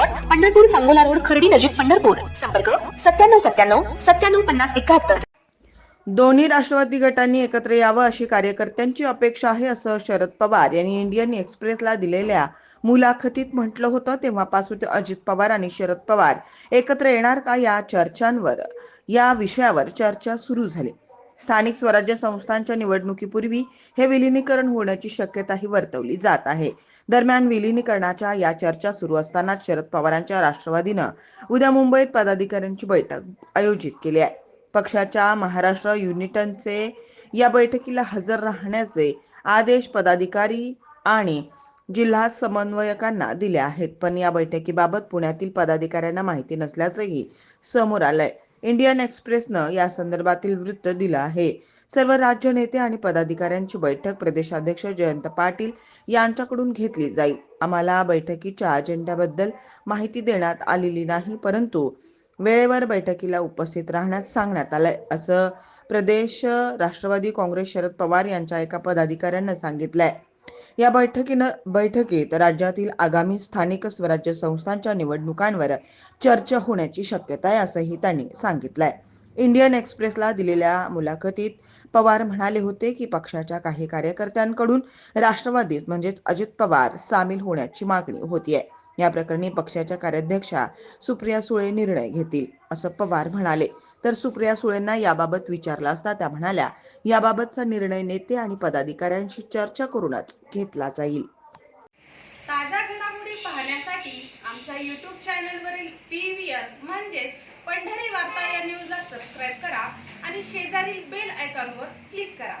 Pandharpur Sangola road Khardi नजीक पंढरपूर. संपर्क सत्त्याण्णव सत्त्याण्णव सत्त्याण्णव पन्नास एकाहत्तर. दोन्ही राष्ट्रवादी गटांनी एकत्र यावं अशी कार्यकर्त्यांची अपेक्षा आहे असं शरद पवार यांनी इंडियन एक्सप्रेसला दिलेल्या मुलाखतीत म्हटलं होतं. तेव्हापासून ते अजित पवार आणि शरद पवार एकत्र येणार का या चर्चांवर या विषयावर चर्चा सुरू झाली. स्थानिक स्वराज्य संस्थांच्या निवडणुकीपूर्वी हे विलिनीकरण होण्याची शक्यताही वर्तवली जात आहे. दरम्यान विलिनीकरणाच्या या चर्चा सुरू असतानाच शरद पवारांच्या राष्ट्रवादीनं उद्या मुंबईत पदाधिकाऱ्यांची बैठक आयोजित केली आहे. पक्षाच्या महाराष्ट्र युनिटनचे या बैठकीला हजर राहण्याचे आदेश पदाधिकारी आणि जिल्हा समन्वयकांना दिले आहेत. पण या बैठकीबाबत पुण्यातील पदाधिकाऱ्यांना माहिती नसल्याचंही समोर आलंय. इंडियन एक्सप्रेसनं या संदर्भातील वृत्त दिलं आहे. सर्व राज्य नेते आणि पदाधिकाऱ्यांची बैठक प्रदेशाध्यक्ष जयंत पाटील यांच्याकडून घेतली जाईल. आम्हाला बैठकीच्या अजेंड्याबद्दल माहिती देण्यात आलेली नाही परंतु वेळेवर बैठकीला उपस्थित राहण्यास सांगण्यात आलंय असं प्रदेश राष्ट्रवादी काँग्रेस शरद पवार यांच्या एका पदाधिकाऱ्यानं सांगितलंय. या बैठकीनं बैठकीत राज्यातील आगामी स्थानिक स्वराज्य संस्थांच्या निवडणुकांवर चर्चा होण्याची शक्यता आहे असंही त्यांनी सांगितलंय. इंडियन एक्सप्रेसला दिलेल्या मुलाखतीत पवार म्हणाले होते की पक्षाच्या काही कार्यकर्त्यांकडून राष्ट्रवादीत म्हणजेच अजित पवार सामील होण्याची मागणी होतीये. या प्रकरणी पक्षाच्या कार्याध्यक्षा सुप्रिया सुळे निर्णय घेतील असं पवार म्हणाले. तर सुप्रिया सुळेंना याबाबत विचारला असता त्या म्हणाल्या याबाबतचा निर्णय नेते आणि पदाधिकाऱ्यांशी चर्चा करूनच घेतला जाईल. ताज्या घडामोडी पाहण्यासाठी आमच्या यूट्यूब चॅनलवरील पी व्ही आर म्हणजेच पंढरी वार्ता या न्यूजला सबस्क्राईब करा आणि शेजारील बेल आयकॉनवर क्लिक करा.